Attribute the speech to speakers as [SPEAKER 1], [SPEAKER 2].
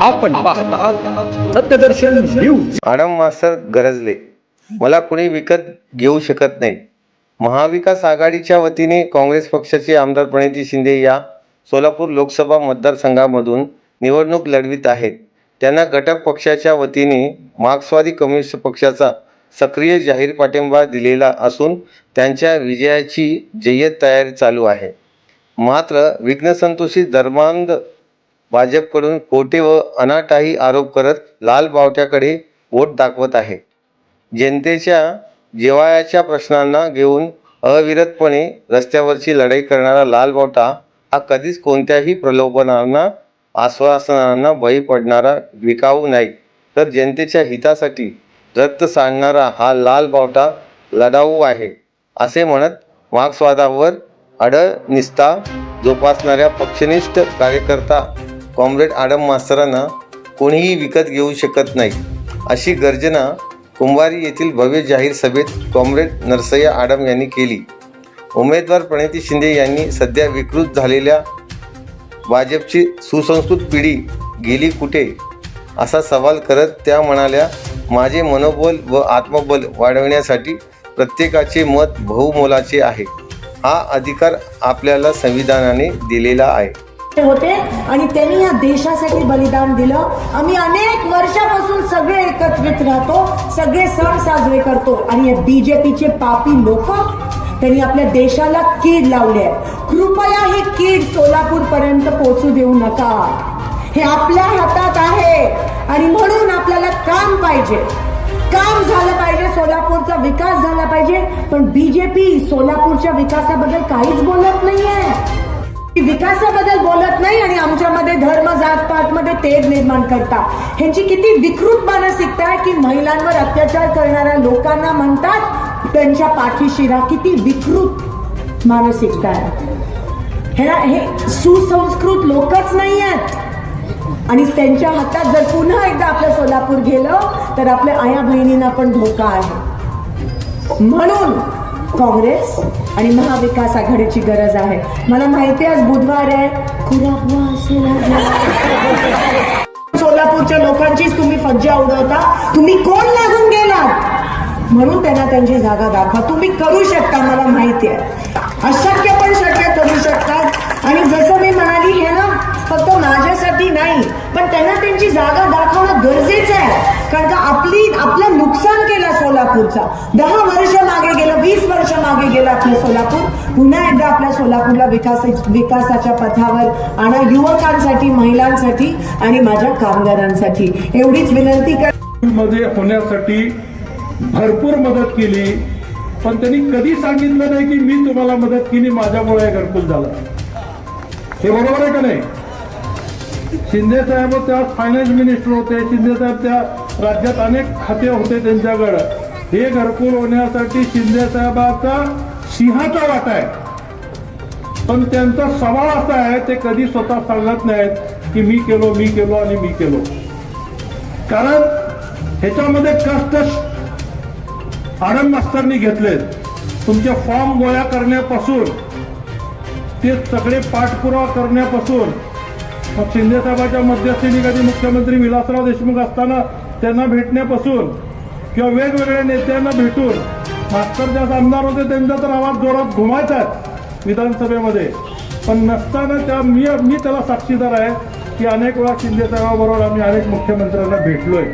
[SPEAKER 1] आपण Satyadarshan news
[SPEAKER 2] madam मास्तर गरजले. मला कुणी विकत घेऊ शकत नाही. महाविकास आघाडीच्या वतीने काँग्रेस पक्षाचे आमदार प्रणिती शिंदे या सोलापूर लोकसभा मतदारसंघामधून निवडणूक लढवित आहेत. त्यांना घटक पक्षाच्या वतीने मार्क्सवादी कम्युनिस्ट पक्षाचा सक्रिय जाहीर पाठिंबा दिलेला असून त्यांच्या विजयाची जय्यत तयारी चालू आहे. मात्र विघ्नसंतोषी धर्मांध भाजपकडून खोटे व अनाटाही आरोप करत लाल बावट्याकडे वोट दाखवत आहे. जनतेच्या जिव्हाळ्याच्या प्रश्नांना घेऊन अविरतपणे रस्त्यावरची लढाई करणारा लाल बावटा हा कधीच कोणत्याही प्रलोभनांना आश्वासनांना बळी पडणारा विकाऊ नाही. तर जनतेच्या हितासाठी रक्त सांडणारा हा लाल बावटा लढाऊ आहे असे म्हणत मार्क्सवादावर अडनिस्ता जोपासणाऱ्या पक्षनिष्ठ कार्यकर्ता कॉम्रेड आडम मास्तरांना कोणीही विकत घेऊ शकत नाही. अशी गर्जना कुंभारी येथील भव्य जाहीर सभेत कॉम्रेड नरसय्या आडम यांनी केली. उमेदवार प्रणिती शिंदे यांनी सध्या विकृत झालेल्या भाजपची सुसंस्कृत पिढी गेली कुठे? असा सवाल करत त्या म्हणाल्या माझे मनोबल व आत्मबल वाढवण्यासाठी प्रत्येकाचे मत बहुमोलाचे आहे. हा अधिकार आपल्याला संविधानाने दिलेला आहे.
[SPEAKER 3] होते आणि त्यांनी या देशासाठी बलिदान दिलं. आम्ही अनेक वर्षापासून सगळे एकत्रित राहतो सगळे सण साजरे करतो आणि या बीजेपीचे पापी लोक त्यांनी आपल्या देशाला कीड लावली आहे कृपया ही कीड सोलापूर पर्यंत पोहोचू देऊ नका. हे आपल्या हातात आहे आणि म्हणून आपल्याला काम पाहिजे. काम झालं पाहिजे सोलापूरचा विकास झाला पाहिजे पण बीजेपी सोलापूरच्या विकासाबद्दल काहीच बोलत नाहीये. विकासाबद्दल बोलत नाही आणि आमच्यामध्ये धर्म जात पात मध्ये तेढ निर्माण करता. ह्यांची किती विकृत मानसिकता आहे की महिलांवर अत्याचार करणाऱ्या लोकांना म्हणतात त्यांच्या पाठीशिरा किती विकृत मानसिकता आहे ह्याला हे सुसंस्कृत लोकच नाही आहेत. आणि त्यांच्या हातात जर पुन्हा एकदा आपलं सोलापूर गेलं तर आपल्या आया बहिणींना पण धोका आहे. म्हणून काँग्रेस आणि महाविकास आघाडीची गरज आहे. मला माहिती आज बुधवार आहे. सोलापूरच्या लोकांचीच तुम्ही फज्जा उडवता तुम्ही कोण लागून गेलात? म्हणून त्यांना त्यांची जागा दाखवा. तुम्ही करू शकता मला माहिती आहे. अशक्य पण शक्य करू शकतात. आणि जसं मी म्हणाली हे ना फक्त माझ्यासाठी नाही पण त्यांना त्यांची जागा दाखवा. कारण का आपली आपलं नुकसान केलं सोलापूरचा. दहा वर्ष मागे गेलं वीस वर्ष मागे गेलं आपलं सोलापूर. पुन्हा एकदा आपल्या सोलापूरला विकास विकासाच्या पथावर आणा युवकांसाठी महिलांसाठी आणि माझ्या कामगारांसाठी. एवढीच विनंती कर
[SPEAKER 4] मध्ये होण्यासाठी भरपूर मदत केली पण त्यांनी कधी सांगितलं नाही की मी तुम्हाला मदत केली माझ्यामुळे हे घरकुल झालं. हे बरोबर आहे का नाही? शिंदे साहेब त्या फायनान्स मिनिस्टर होते शिंदे साहेब त्या राज्यात अनेक खाते होते त्यांच्याकडं. हे घरकुल होण्यासाठी शिंदे साहेबाचा सिंहाचा वाटा आहे. पण त्यांचा सवाल असा आहे ते कधी स्वतः सांगत नाहीत की मी केलो मी केलो आणि मी केलो. कारण ह्याच्यामध्ये कष्ट आनंद मास्तरनी घेतलेत. तुमचे फॉर्म गोळा करण्यापासून ते सगळे पाठपुरावा करण्यापासून मग शिंदे साहेबाच्या मध्यस्थीने कधी मुख्यमंत्री विलासराव देशमुख असताना त्यांना भेटण्यापासून किंवा वेगवेगळ्या नेत्यांना भेटून भास्करदास आमदार होते त्यांचा तर आवाज जोरात घुमायचाच विधानसभेमध्ये. पण नसताना त्या मी मी त्याला साक्षीदार आहे की अनेक वेळा शिंदे साहेबाबरोबर आम्ही अनेक मुख्यमंत्र्यांना भेटलोय.